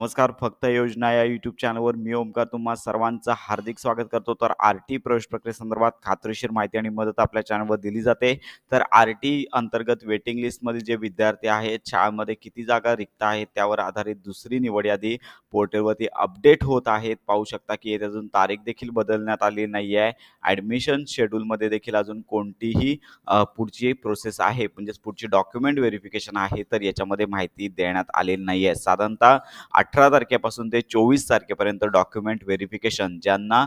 नमस्कार फक्त योजना या यूट्यूब चॅनलवर मी ओमकार तुम्हा सर्वांचं हार्दिक स्वागत करतो. तर आर टी प्रवेश प्रक्रियेसंदर्भात खात्रीशीर माहिती आणि मदत आपल्या चॅनलवर दिली जाते. तर आर टी अंतर्गत वेटिंग लिस्टमधील जे विद्यार्थी आहेत शाळेमध्ये किती जागा रिक्त आहेत त्यावर आधारित दुसरी निवड यादी पोर्टलवरती अपडेट होत आहेत. पाहू शकता की येथे अजून तारीख देखील बदलण्यात आली नाही आहे ॲडमिशन शेड्यूलमध्ये देखील अजून कोणतीही पुढची प्रोसेस आहे म्हणजेच पुढची डॉक्युमेंट व्हेरिफिकेशन आहे तर याच्यामध्ये माहिती देण्यात आलेली नाही आहे साधारणतः अठरा तारखेपासून ते चोवीस तारखेपर्यंत डॉक्युमेंट व्हेरिफिकेशन ज्यांना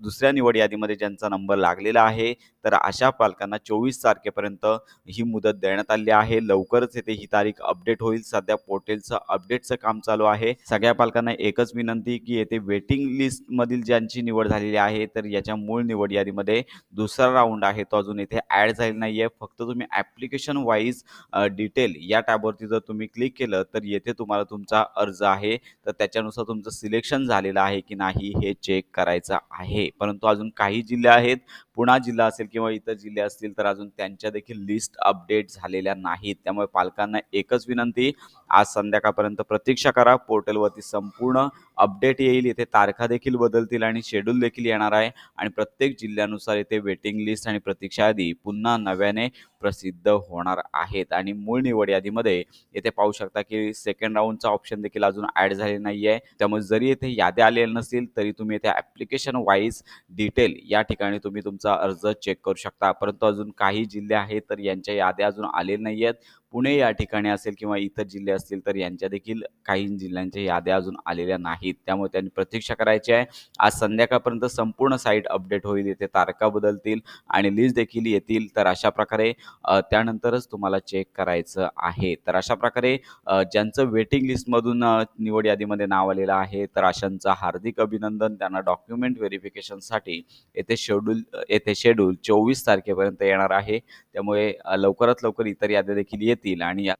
दुसऱ्या निवड यादीमध्ये ज्यांचा नंबर लागलेला आहे तर अशा पालकांना चोवीस तारखेपर्यंत ही मुदत देण्यात आली आहे. लवकरच येथे ही तारीख अपडेट होईल. सध्या पोर्टलचं अपडेटचं काम चालू आहे. सगळ्या पालकांना एकच विनंती की येथे वेटिंग लिस्टमधील ज्यांची निवड झालेली आहे तर याच्या मूळ निवड यादीमध्ये दुसरा राऊंड आहे. तो अजून इथे ॲड झालेला नाही आहे फक्त तुम्ही ॲप्लिकेशन वाईज डिटेल या टॅबवरती जर तुम्ही क्लिक केलं तर येथे तुम्हाला तुमचा अर्ज आहे. तर त्याच्यानुसार तुमचं सिलेक्शन झालेलं आहे की नाही हे चेक करायचं आहे. परंतु अजून काही जिल्हे आहेत पुणा जिल्हा असेल किंवा इतर जिल्हे असतील तर अजून त्यांच्या देखील लिस्ट अपडेट झालेल्या नाहीत. त्यामुळे पालकांना एकच विनंती आज संध्याकाळपर्यंत प्रतीक्षा करा. पोर्टलवरती संपूर्ण अपडेट येईल. इथे तारखा देखील बदलतील आणि शेड्यूल देखील येणार आहे. आणि प्रत्येक जिल्ह्यानुसार इथे वेटिंग लिस्ट आणि प्रतीक्षा यादी पुन्हा नव्याने प्रसिद्ध होणार आहेत. आणि मूळ निवड यादीमध्ये येथे पाहू शकता की सेकंड राऊंडचा ऑप्शन देखील अजून ॲड झाले नाही आहे त्यामुळे जरी येथे याद्या आलेल्या नसतील तरी तुम्ही येथे ॲप्लिकेशन वाईज डिटेल या ठिकाणी तुम्ही तुमचा अर्ज चेक करू शकता. परंतु अजून काही जिल्हे आहेत तर यांच्या याद्या अजून आलेल्या नाही आहेत पुणे या ठिकाणी असेल किंवा इतर जिल्हे असतील तर यांच्या देखील काही जिल्ह्यांच्या याद्या अजून आलेल्या नाहीत. त्यामुळे त्यांनी प्रतीक्षा करायची आहे. आज संध्याकाळपर्यंत संपूर्ण साईट अपडेट होईल. येथे तारखा बदलतील आणि लिस्ट देखील येतील. तर अशा प्रकारे त्यानंतरच तुम्हाला चेक करायचं आहे. तर अशा प्रकारे ज्यांचं वेटिंग लिस्टमधून निवड यादीमध्ये नाव आलेलं आहे तर अशांचं हार्दिक अभिनंदन. त्यांना डॉक्युमेंट व्हेरिफिकेशनसाठी येथे शेड्यूल येथे शेड्यूल चोवीस तारखेपर्यंत येणार आहे. त्यामुळे लवकरात लवकर इतर याद्या देखील येतील आणि तेव्हा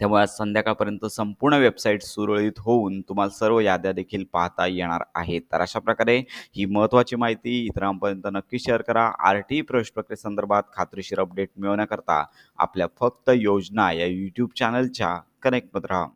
त्यामुळे आज संध्याकाळपर्यंत संपूर्ण वेबसाईट सुरळीत होऊन तुम्हाला सर्व याद्या देखील पाहता येणार आहेत. तर अशा प्रकारे ही महत्त्वाची माहिती इतरांपर्यंत नक्की शेअर करा. आर टी प्रवेश प्रक्रियेसंदर्भात खात्रीशीर अपडेट मिळवण्याकरता आपल्या फक्त योजना या यूट्यूब चॅनलच्या कनेक्टमध्ये राहा.